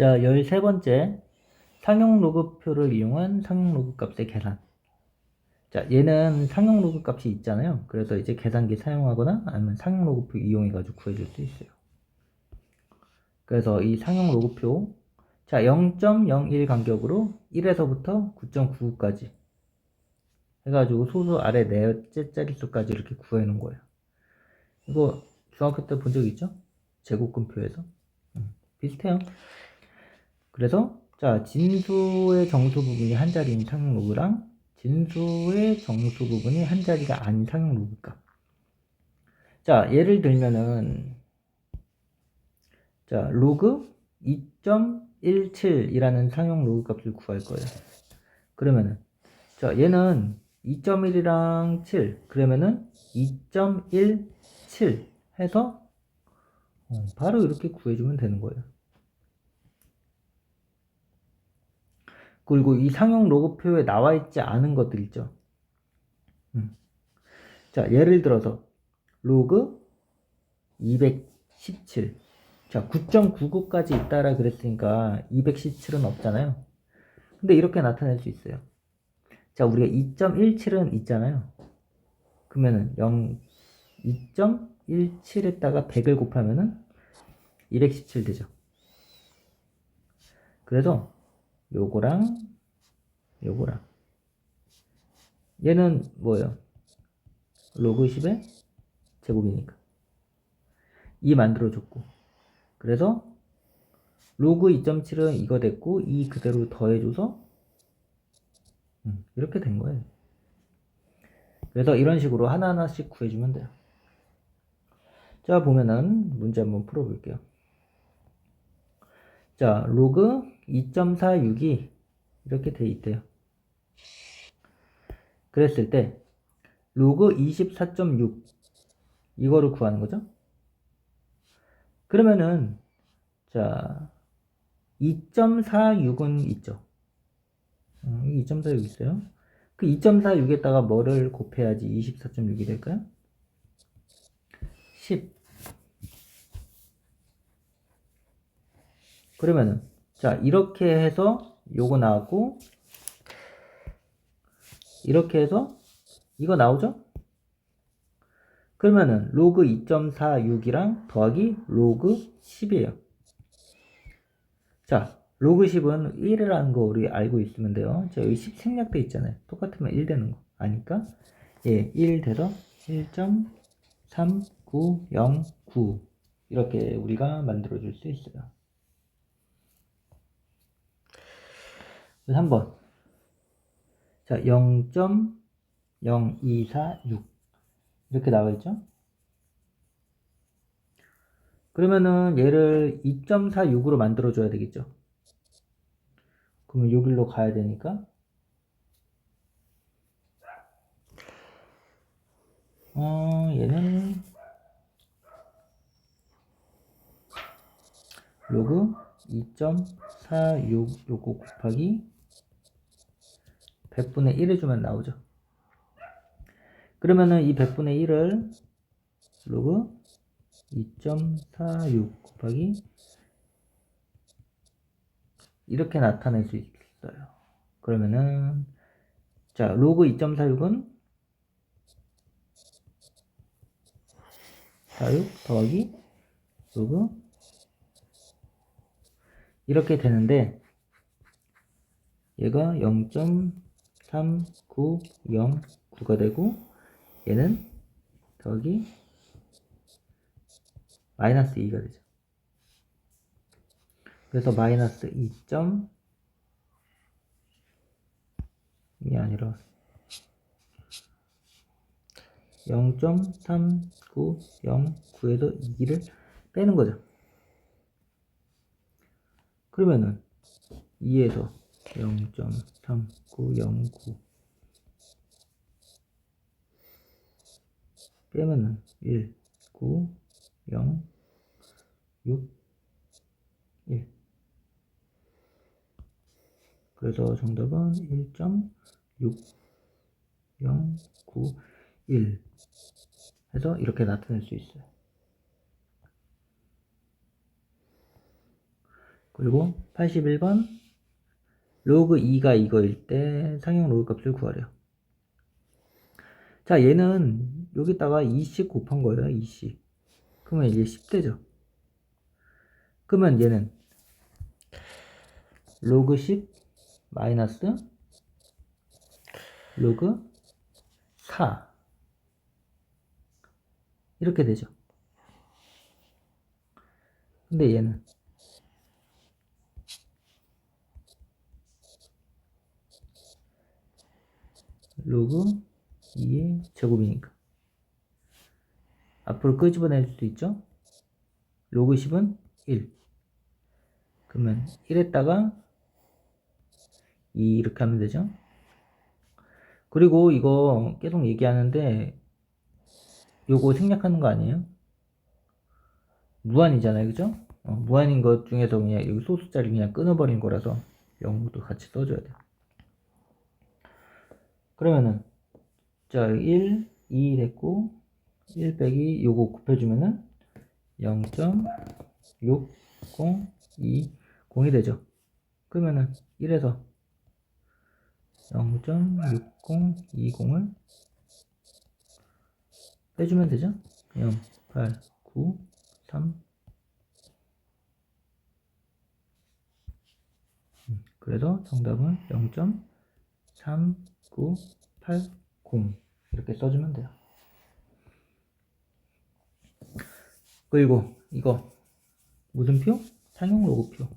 자, 13번째. 상용 로그표를 이용한 상용 로그 값의 계산. 자, 얘는 상용 로그 값이 있잖아요. 그래서 이제 계산기 사용하거나 아니면 상용 로그표 이용해가지고 구해줄 수 있어요. 그래서 이 상용 로그표, 자, 0.01 간격으로 1에서부터 9.99까지 해가지고 소수 아래 네째 자릿수까지 이렇게 구해놓은 거예요. 이거 중학교 때 본 적 있죠? 제곱근표에서. 음, 비슷해요. 그래서 자 진수의 정수 부분이 한 자리인 상용 로그랑 진수의 정수 부분이 한 자리가 아닌 상용 로그 값. 자 예를 들면은 자 로그 2.17이라는 상용 로그 값을 구할 거예요. 그러면은 자 얘는 2.1이랑 7 그러면은 2.17 해서 어, 바로 이렇게 구해주면 되는 거예요. 그리고 이 상용 로그표에 나와 있지 않은 것들 있죠. 음. 자, 예를 들어서 로그 217. 자, 9.99까지 있다라 그랬으니까 217은 없잖아요. 근데 이렇게 나타낼 수 있어요. 자, 우리가 2.17은 있잖아요. 그러면은 0 2.17에다가 100을 곱하면은 217 되죠. 그래서 요거랑 요거랑 얘는 뭐예요? 로그 10의 제곱이니까 2 만들어줬고 그래서 로그 2.7은 이거 됐고 2 그대로 더해줘서 음, 이렇게 된 거예요. 그래서 이런 식으로 하나하나씩 구해주면 돼요. 자 보면은 문제 한번 풀어볼게요. 자 로그 2.46이 이렇게 돼 있대요. 그랬을 때 로그 24.6 이거를 구하는 거죠. 그러면은 자 2.46은 있죠. 어, 2.46 있어요. 그 2.46에다가 뭐를 곱해야지 24.6이 될까요? 10 그러면은 자 이렇게 해서 요거 나왔고 이렇게 해서 이거 나오죠? 그러면은 로그 2.46이랑 더하기 로그 10이에요. 자, 로그 10은 1이라는 거 우리 알고 있으면 돼요. 자, 여기 10 생략돼 있잖아요. 똑같으면 1 되는 거 아니까 예, 1 돼서 1.3909 이렇게 우리가 만들어 줄 수 있어요. 3번. 자, 0.0246. 이렇게 나와 있죠? 그러면은 얘를 2.46으로 만들어 줘야 되겠죠? 그러면 여기로 가야 되니까 어, 얘는 로그 2.46 요거 곱하기 100분의 1 해주면 나오죠. 그러면은 이 100분의 1을 로그 2.46 곱하기 이렇게 나타낼 수 있어요. 그러면은 자 로그 2.46은 46 더하기 로그 이렇게 되는데 얘가 0. 3, 9, 0, 9가 되고 얘는 더하기 마이너스 2가 되죠. 그래서 마이너스 2. 이 아니라 0.3909에서 2를 빼는 거죠. 그러면은 2에서 0.3909 빼면은 1, 9, 0, 6, 1 그래서 정답은 1.6091 해서 이렇게 나타낼 수 있어요. 그리고 81번 로그 2가 이거일 때 상용 로그 값을 구하래요. 자, 얘는 여기다가 2씩 곱한 거예요, 2씩. 그러면 이제 10대죠. 그러면 얘는 로그 10 마이너스 로그 4 이렇게 되죠. 근데 얘는 로그 2의 제곱이니까 앞으로 끄집어낼 수도 있죠. 로그 10은 1 그러면 1에다가 2 이렇게 하면 되죠. 그리고 이거 계속 얘기하는데 요거 생략하는 거 아니에요? 무한이잖아요, 그죠? 어, 무한인 것 중에서 그냥 여기 소수자리 그냥 끊어버린 거라서 영어도 같이 써줘야 돼요. 그러면은 자 1, 2 됐고 1 빼기 요거 곱해주면은 0.6020이 되죠. 그러면은 1에서 0.6020을 빼주면 되죠. 0, 8, 9, 3. 음, 그래서 정답은 0.3980 이렇게 써주면 돼요. 그리고 이거 무슨 표? 상용 로고표.